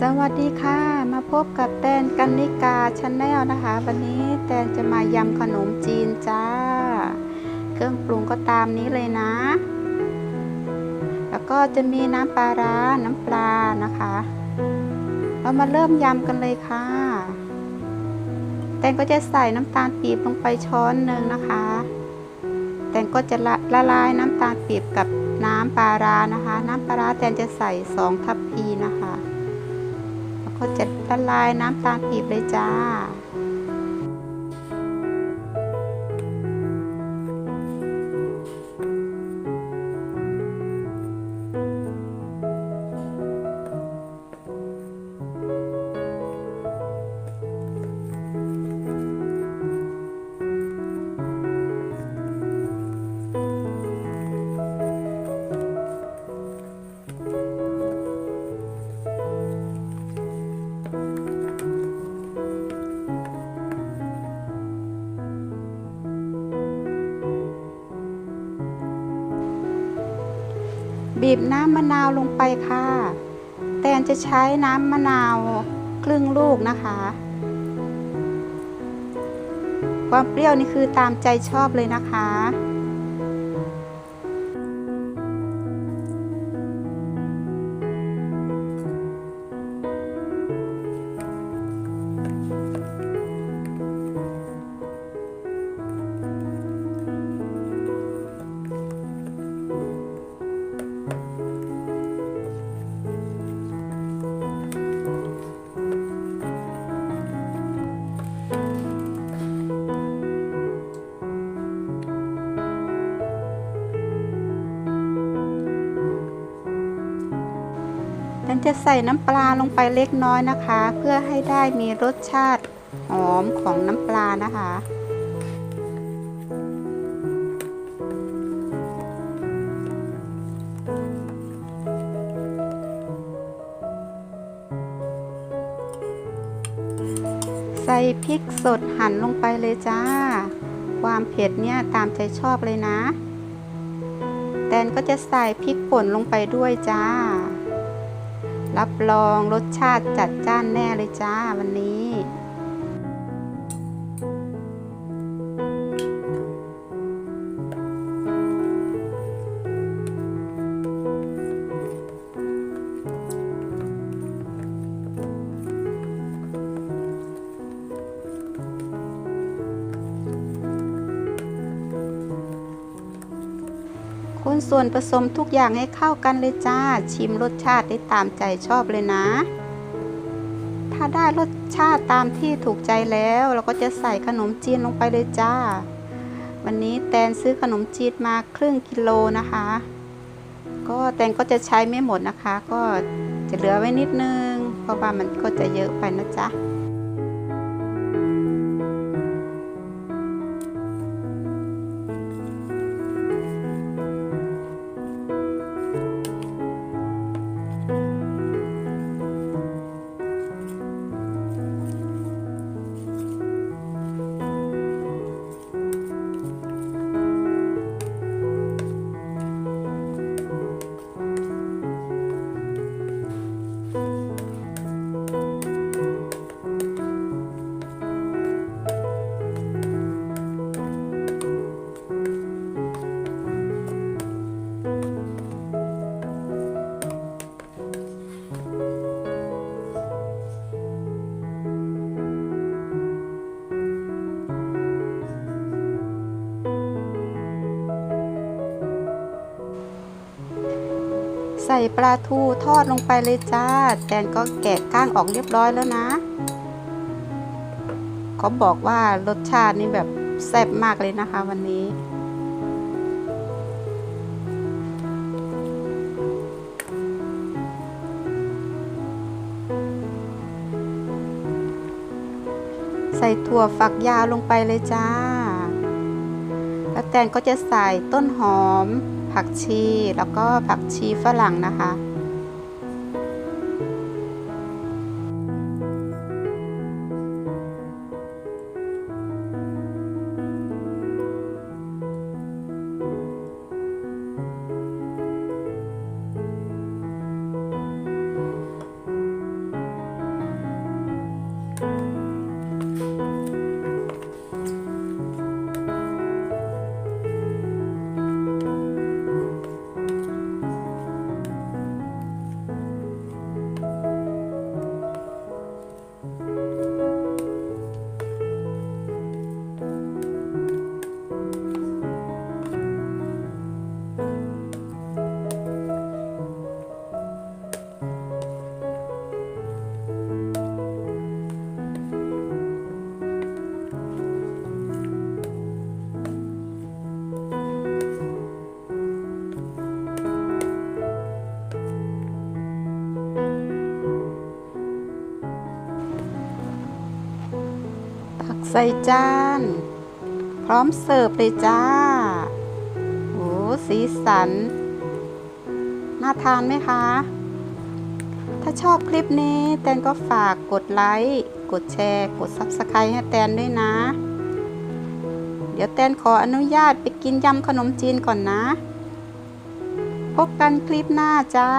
สวัสดีค่ะ มาพบกับแตนกันนิกาชาแนลนะคะ วันนี้แตนจะมายำขนมจีนจ้า เครื่องปรุงก็ตามนี้เลยนะ แล้วก็จะมีน้ำปลาร้าน้ำปลานะคะ เรามาเริ่มยำกันเลยค่ะ แตนก็จะใส่น้ำตาลปี๊บลงไปช้อนหนึ่งนะคะ แตนก็จะละละลายน้ำตาลปี๊บกับน้ำปลาร้านะคะ น้ำปลาร้าแตนจะใส่สองทัพพีนะคะ ก็จะละลายน้ำตาลปีบเลยจ้า บีบน้ำมะนาวลงไปค่ะ แตนจะใช้น้ำมะนาวครึ่งลูกนะคะ ความเปรี้ยวนี่คือตามใจชอบเลยนะคะ จะใส่น้ำปลาลงไปเล็กน้อยนะคะ เพื่อให้ได้มีรสชาติหอมของน้ำปลานะคะใส่พริกสดหั่นลงไปเลยจ้า ความเผ็ดเนี่ยตามใจชอบเลยนะ แตนก็จะใส่พริกป่นลงไปด้วยจ้า รับรองรสชาติจัดจ้านแน่เลยจ้าวันนี้ นส่วนผสมทุกอย่างให้เข้ากันเลยจ้า ชิมรสชาติได้ตามใจชอบเลยนะ ถ้าได้รสชาติตามที่ถูกใจแล้ว เราก็จะใส่ขนมจีนลงไปเลยจ้า วันนี้แตนซื้อขนมจีนมาครึ่งกิโลนะคะ ก็แตนก็จะใช้ไม่หมดนะคะ ก็จะเหลือไว้นิดนึง เพราะว่ามันก็จะเยอะไปนะจ๊ะ ส่ปลาทูทอดลงไปเลยจ้า แตนก็แกะก้างออกเรียบร้อยแล้วนะ เขาบอกว่ารสชาตินี่แบบแซ่บมากเลยนะคะวันนี้ใส่ถั่วฝักยาวลงไปเลยจ้า แตนก็จะใส่ต้นหอม ผักชีแล้วก็ผักชีฝรั่งนะคะ ใส่จาน พร้อมเสิร์ฟเลยจ้าโอ้สีสัน น่าทานไหมคะ ถ้าชอบคลิปนี้แตนก็ฝากกดไลค์ กดแชร์ กด Subscribe ให้แตนด้วยนะ เดี๋ยวแตนขออนุญาตไปกินยำขนมจีนก่อนนะ พบกันคลิปหน้าจ้า